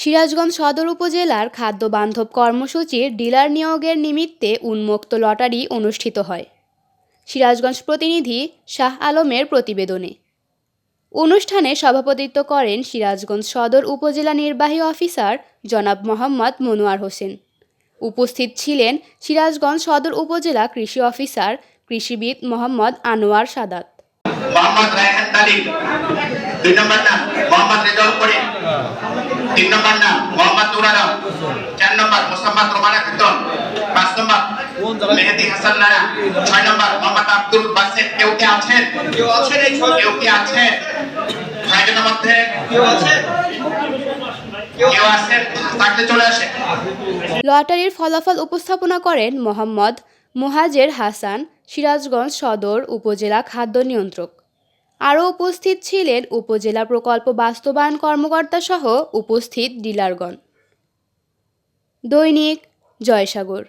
সিরাজগঞ্জ সদর উপজেলার খাদ্য বান্ধব কর্মসূচির ডিলার নিয়োগের নিমিত্তে উন্মুক্ত লটারি অনুষ্ঠিত হয়। সিরাজগঞ্জ প্রতিনিধি শাহ আলমের প্রতিবেদনে। অনুষ্ঠানে সভাপতিত্ব করেন সিরাজগঞ্জ সদর উপজেলা নির্বাহী অফিসার জনাব মোহাম্মদ মনোয়ার হোসেন। উপস্থিত ছিলেন সিরাজগঞ্জ সদর উপজেলা কৃষি অফিসার কৃষিবিদ মোহাম্মদ আনোয়ার সাদাত। মোহাম্মদ রায়হান দুই নম্বর নাম মোহাম্মদ রেজাউল করিম। তিন নম্বর নাম মোহাম্মদ নুর আলম। চার নম্বর মোসাম্মদ রোমানা খাতুন। পাঁচ নম্বর মেহেদি হাসান নারা। ছয় নম্বর মোহাম্মদ আব্দুল বাসেদ কেউ কে আছেন? কেউ আছেন এই কেউ কি আছেন? ছয়জনের মধ্যে? কেউ আছেন? কেউ আছেন? থাকলে চলে আসে। লটারির ফলাফল উপস্থাপনা করেন মোহাম্মদ মোহাজের হাসান সিরাজগঞ্জ সদর উপজেলা খাদ্য নিয়ন্ত্রক। আরও উপস্থিত ছিলেন উপজেলা প্রকল্প বাস্তবায়ন কর্মকর্তা সহ উপস্থিত ডিলারগণ। দৈনিক জয়সাগর।